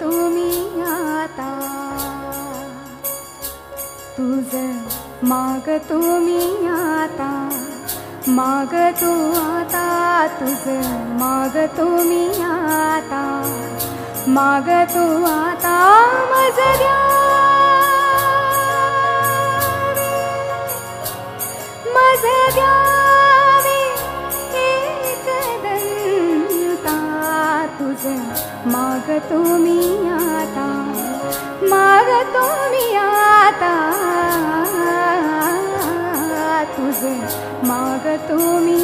तुम्ही आता. तुझ माग तुम्ही आता. माग तू आता तुझ माग तुम्ही आता. माग तू आता मजऱ्या तुम्ही आता माग तुम्ही आता. तुझे माग तुम्ही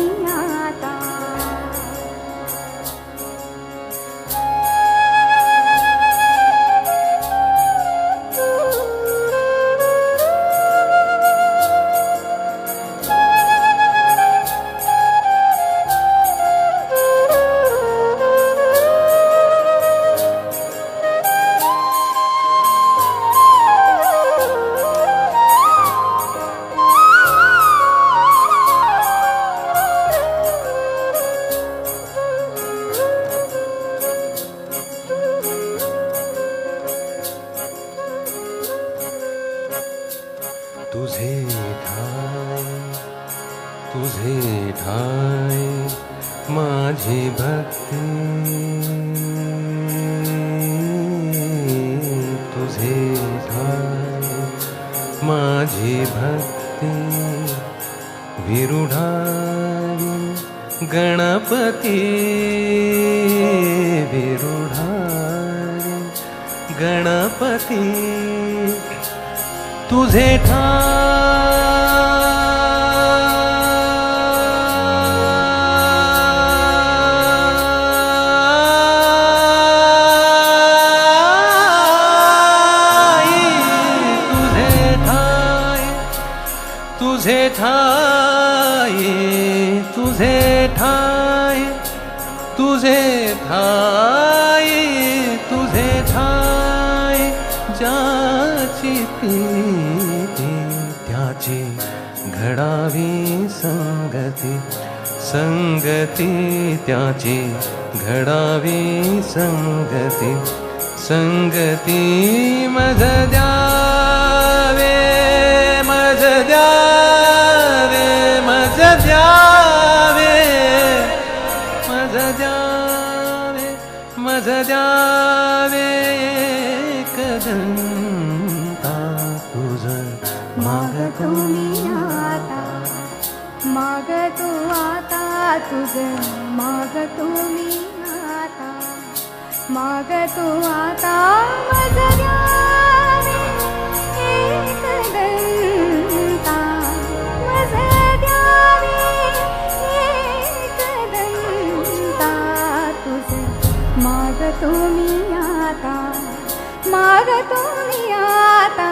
तुझे ठाय माझी भक्ति। तुझे ठाय माझी भक्ति। विरुढारी गणपति। विरुढारी गणपति। तुझे ठाई ठाई तुझे ठाई तुझे ठाई तुझे ठाई ज्याची प्रीती त्याची घडावी संगती संगती त्याची घडावी संगती संगती मज द्यावे मज द्यावे मज द्यावे कदंता तुझ. माग तुम्ही आता माग तू आता तुझ. माग तुम्ही आता माग तू आता मज द्यावे तुम्ही आता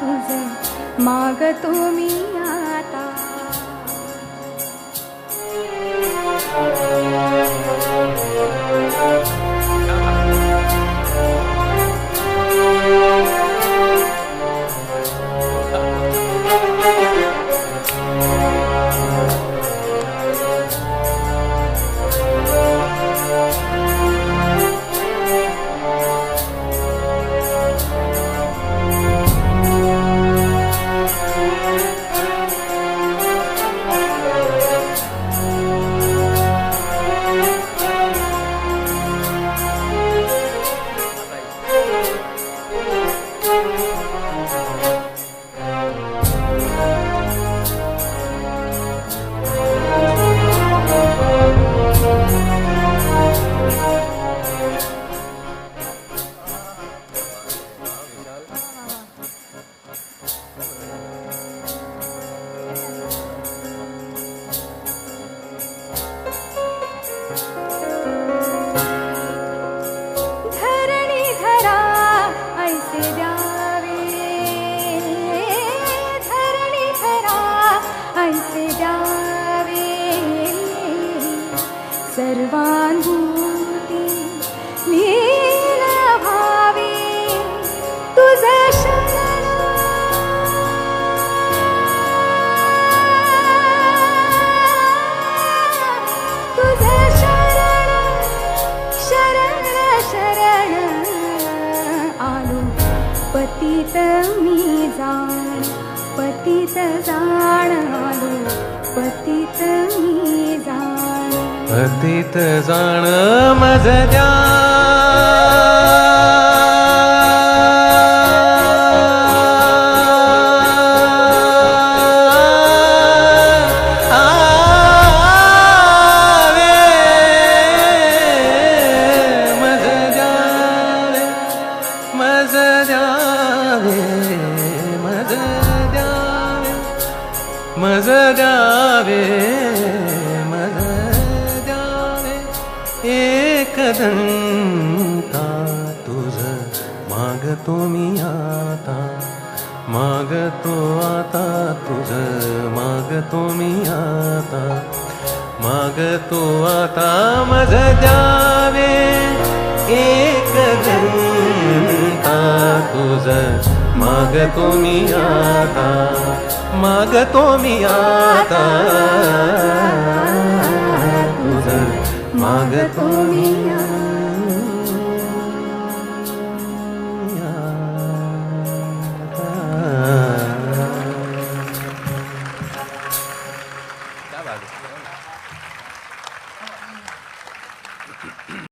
तुझ माग तुम्ही पतित मी जाण पतित जाणालो पतित मी जाण. पतित जाण मज मज द्यावे मज द्यावे एकदंता तुझ। मागतो मी आता मागतो आता तुझ। मागतो मी आता मागतो आता। मज द्यावे एकदंता तुझ। मागतो मी आता मागतो मी आता तुझ मागतो मी